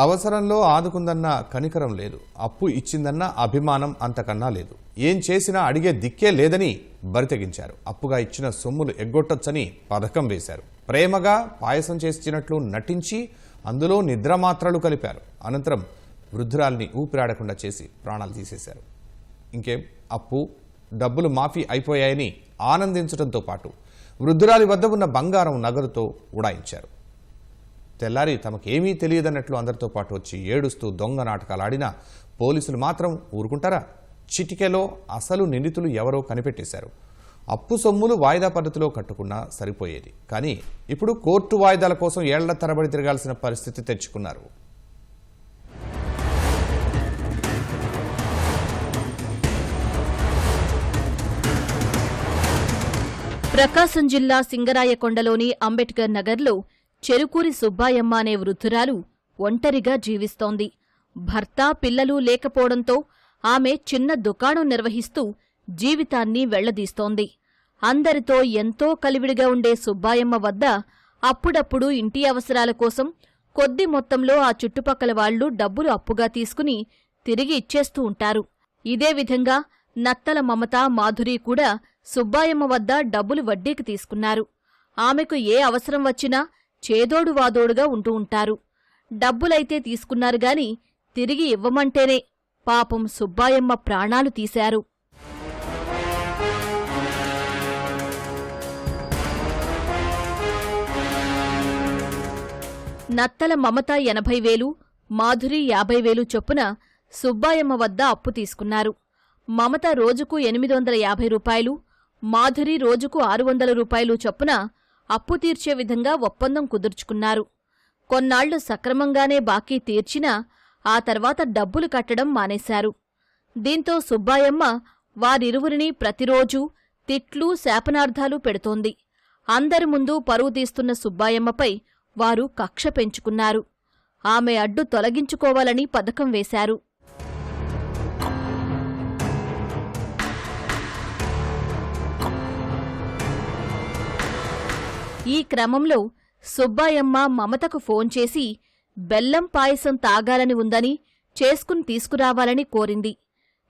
అవసరంలో ఆదుకుందన్న కనికరం లేదు. అప్పు ఇచ్చిందన్న అభిమానం అంతకన్నా లేదు. ఏం చేసినా అడిగే దిక్కే లేదని బరితెగించారు. అప్పుగా ఇచ్చిన సొమ్ములు ఎగ్గొట్టొచ్చని పథకం వేశారు. ప్రేమగా పాయసం చేసినట్లు నటించి అందులో నిద్రమాత్రలు కలిపారు. అనంతరం వృద్ధురాల్ని ఊపిరాడకుండా చేసి ప్రాణాలు తీసేశారు. ఇంకేం? అప్పు డబ్బులు మాఫీ అయిపోయాయని ఆనందించడంతో పాటు వృద్ధురాలి వద్ద ఉన్న బంగారం నగదుతో ఉడాయించారు. తెల్లారి తమకేమీ తెలియదన్నట్లు అందరితో పాటు వచ్చి ఏడుస్తూ దొంగ నాటకాలు ఆడినా పోలీసులు మాత్రం ఊరుకుంటారా? చిటికెలో అసలు నిందితులు ఎవరో కనిపెట్టేశారు. అప్పు సొమ్ములు వాయిదా పద్ధతిలో కట్టుకున్నా సరిపోయేది. కానీ ఇప్పుడు కోర్టు వాయిదాల కోసం ఏళ్ళ తరబడి తిరగాల్సిన పరిస్థితి తెచ్చుకున్నారు. ప్రకాశం జిల్లా సింగరాయకొండలోని అంబేద్కర్ నగర్లో చెరుకూరి సుబ్బాయమ్మ అనే వృద్ధురాలు ఒంటరిగా జీవిస్తోంది. భర్త పిల్లలు లేకపోవడంతో ఆమె చిన్న దుకాణం నిర్వహిస్తూ జీవితాన్ని వెళ్ళదీస్తోంది. అందరితో ఎంతో కలివిడిగా ఉండే సుబ్బాయమ్మ వద్ద అప్పుడప్పుడు ఇంటి అవసరాల కోసం కొద్ది మొత్తంలో ఆ చుట్టుపక్కల వాళ్ళు డబ్బులు అప్పుగా తీసుకుని తిరిగి ఇచ్చేస్తూ ఉంటారు. ఇదే విధంగా నత్తల మమత మాధురి కూడా సుబ్బాయమ్మ వద్ద డబ్బులు వడ్డీకి తీసుకున్నారు. ఆమెకు ఏ అవసరం వచ్చినా చేదోడు వాదోడుగా ఉంటూ ఉంటారు. డబ్బులైతే తీసుకున్నారు గాని తిరిగి ఇవ్వమంటేనే పాపం సుబ్బాయమ్మ ప్రాణాలు తీశారు. నత్తల మమత ఎనభై వేలు మాధురి యాభై వేలు చొప్పున సుబ్బాయమ్మ వద్ద అప్పు తీసుకున్నారు. మమత రోజుకు ఎనిమిది వందల యాభై రూపాయలు మాధురి రోజుకు ఆరు వందల రూపాయలు చొప్పున అప్పు తీర్చే విధంగా ఒప్పందం కుదుర్చుకున్నారు. కొన్నాళ్ళు సక్రమంగానే బాకీ తీర్చినా ఆ తర్వాత డబ్బులు కట్టడం మానేశారు. దీంతో సుబ్బాయమ్మ వారిరువురిని ప్రతిరోజూ తిట్లు శాపనార్థాలు పెడుతోంది. అందరి ముందు పరువు తీస్తున్న సుబ్బాయమ్మపై వారు కక్ష పెంచుకున్నారు. ఆమె అడ్డు తొలగించుకోవాలని పథకం వేశారు. ఈ క్రమంలో సుబ్బాయమ్మ మమతకు ఫోన్ చేసి బెల్లం పాయసం తాగాలని ఉందని చేసుకుని తీసుకురావాలని కోరింది.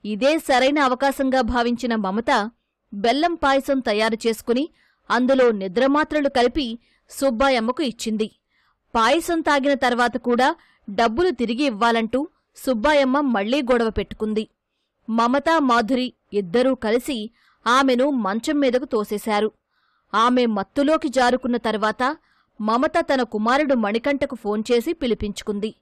ఇదే సరైన అవకాశంగా భావించిన మమత బెల్లం పాయసం తయారు చేసుకుని అందులో నిద్రమాత్రలు కలిపి సుబ్బాయమ్మకు ఇచ్చింది. పాయసం తాగిన తర్వాత కూడా డబ్బులు తిరిగి ఇవ్వాలంటూ సుబ్బాయమ్మ మళ్ళీ గొడవ పెట్టుకుంది. మమత మాధురి ఇద్దరూ కలిసి ఆమెను మంచం మీదకు తోసేశారు. ఆమె మత్తులోకి జారుకున్న తర్వాత మమత తన కుమారుడు మణికంఠకు ఫోన్ చేసి పిలిపించుకుంది.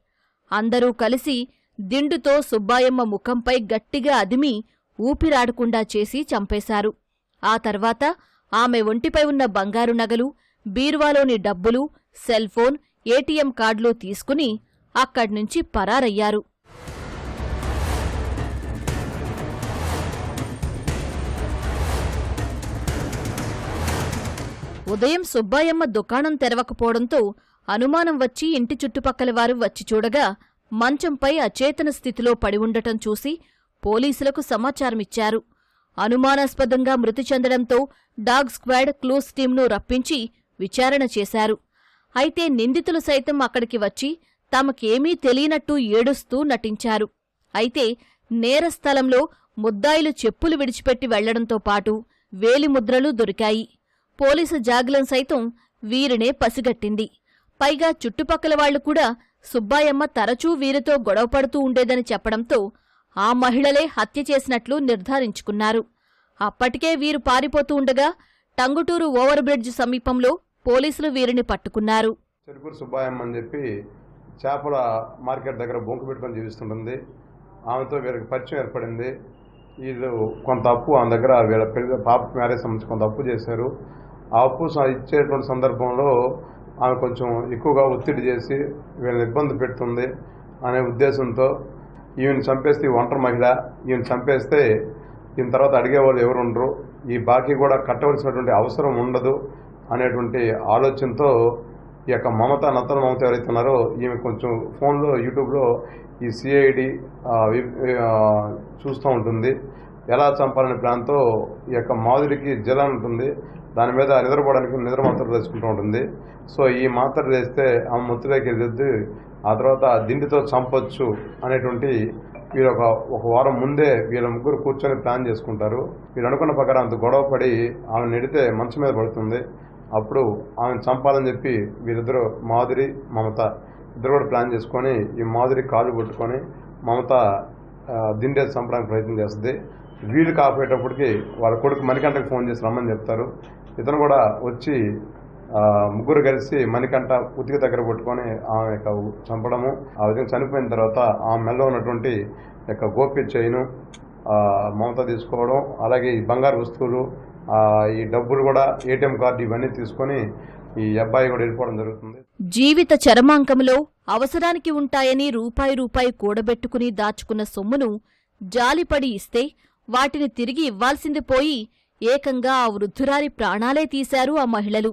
అందరూ కలిసి దిండుతో సుబ్బాయమ్మ ముఖంపై గట్టిగా అదిమి ఊపిరాడకుండా చేసి చంపేశారు. ఆ తర్వాత ఆమె ఒంటిపై ఉన్న బంగారు నగలు బీరువాలోని డబ్బులు సెల్ ఫోన్ ఏటీఎం కార్డులు తీసుకుని అక్కడ్నుంచి పరారయ్యారు. ఉదయం సుబ్బాయమ్మ దుకాణం తెరవకపోవడంతో అనుమానం వచ్చి ఇంటి చుట్టుపక్కల వారు వచ్చి చూడగా మంచంపై అచేతన స్థితిలో పడి ఉండటం చూసి పోలీసులకు సమాచారమిచ్చారు. అనుమానాస్పదంగా మృతి చెందడంతో డాగ్ స్క్వాడ్ క్లూస్ టీంను రప్పించి విచారణ చేశారు. అయితే నిందితులు సైతం అక్కడికి వచ్చి తమకేమీ తెలియనట్టు ఏడుస్తూ నటించారు. అయితే నేరస్థలంలో ముద్దాయిలు చెప్పులు విడిచిపెట్టి వెళ్ళడంతో పాటు వేలిముద్రలు దొరికాయి. పోలీసు జాగ్లం సైతం వీరినే పసిగట్టింది. పైగా చుట్టుపక్కల వాళ్ళు కూడా సుబ్బాయమ్మ తరచూ వీరితో గొడవపడుతూ ఉండేదని చెప్పడంతో ఆ మహిళలే హత్య చేసినట్లు నిర్ధారించుకున్నారు. అప్పటికే వీరు పారిపోతూ ఉండగా టంగుటూరు ఓవర్ బ్రిడ్జ్ సమీపంలో పోలీసులు వీరిని పట్టుకున్నారు. చెరుకూరు సుబ్బాయమ్మ అని చెప్పి చేపల మార్కెట్ దగ్గర బొంకు పెట్టుకొని జీవిస్తుంటుంది. ఆమెతో వీరికి పరిచయం ఏర్పడింది. వీళ్ళు కొంత అప్పు ఆమె దగ్గర వీళ్ళ పెళ్ళి పాప మ్యారేజ్ సంబంధించి కొంత అప్పు చేశారు. ఆ అప్పు ఇచ్చేటువంటి సందర్భంలో ఆమె కొంచెం ఎక్కువగా ఒత్తిడి చేసి వీళ్ళని ఇబ్బంది పెడుతుంది అనే ఉద్దేశంతో ఈయన చంపేస్తే ఒంటరి మహిళ ఈయన చంపేస్తే దీని తర్వాత అడిగేవాళ్ళు ఎవరు ఉండరు ఈ బాకీ కూడా కట్టవలసినటువంటి అవసరం ఉండదు అనేటువంటి ఆలోచనతో ఈ యొక్క మమత నత్తన మమత ఎవరైతే ఉన్నారో ఈమె కొంచెం ఫోన్లో యూట్యూబ్లో ఈ సిఐడి చూస్తూ ఉంటుంది. ఎలా చంపాలనే ప్లాన్తో ఈ యొక్క మాధురికి జలం ఉంటుంది. దాని మీద నిద్రపోవడానికి నిద్ర మాత్రలు వేసుకుంటూ ఉంటుంది. సో ఈ మాత్ర వేస్తే ఆమె ముత్తులోకి ఎదుద్ది ఆ తర్వాత దిండితో చంపొచ్చు అనేటువంటి వీరు ఒక ఒక వారం ముందే వీళ్ళ ముగ్గురు కూర్చొని ప్లాన్ చేసుకుంటారు. వీరు అనుకున్న ప్రకారం అంత గొడవ పడి ఆమె నెడితే మంచం మీద పడుతుంది. అప్పుడు ఆమెను చంపాలని చెప్పి వీరిద్దరు మాధురి మమత ఇద్దరు కూడా ప్లాన్ చేసుకొని ఈ మాధురి కాలు పట్టుకొని మమత దిండేది చంపడానికి ప్రయత్నం చేస్తుంది. వీలు కాపోయేటప్పటికి వాళ్ళ కొడుకు మణికంఠకు ఫోన్ చేసి రమ్మని చెప్తారు. ఇతను కూడా వచ్చి ముగ్గురు కలిసి మణికంఠ ఉతికి దగ్గర పట్టుకొని ఆమె యొక్క చంపడము ఆ విధంగా చనిపోయిన తర్వాత ఆమె మెల్ల ఉన్నటువంటి యొక్క గోపి చైను మమత తీసుకోవడం అలాగే ఈ బంగారు వస్తువులు ఈ డబ్బులు కూడా ఏటీఎం కార్డు ఇవన్నీ తీసుకొని ఈ అబ్బాయి కూడా వెళ్ళిపోవడం జరుగుతుంది. జీవిత చరమాంకంలో అవసరానికి ఉంటాయని రూపాయి రూపాయి కూడబెట్టుకుని దాచుకున్న సొమ్మును జాలిపడి ఇస్తే వాటిని తిరిగి ఇవ్వాల్సింది పోయి ఏకంగా ఆ వృద్ధురాలి ప్రాణాలే తీశారు ఆ మహిళలు.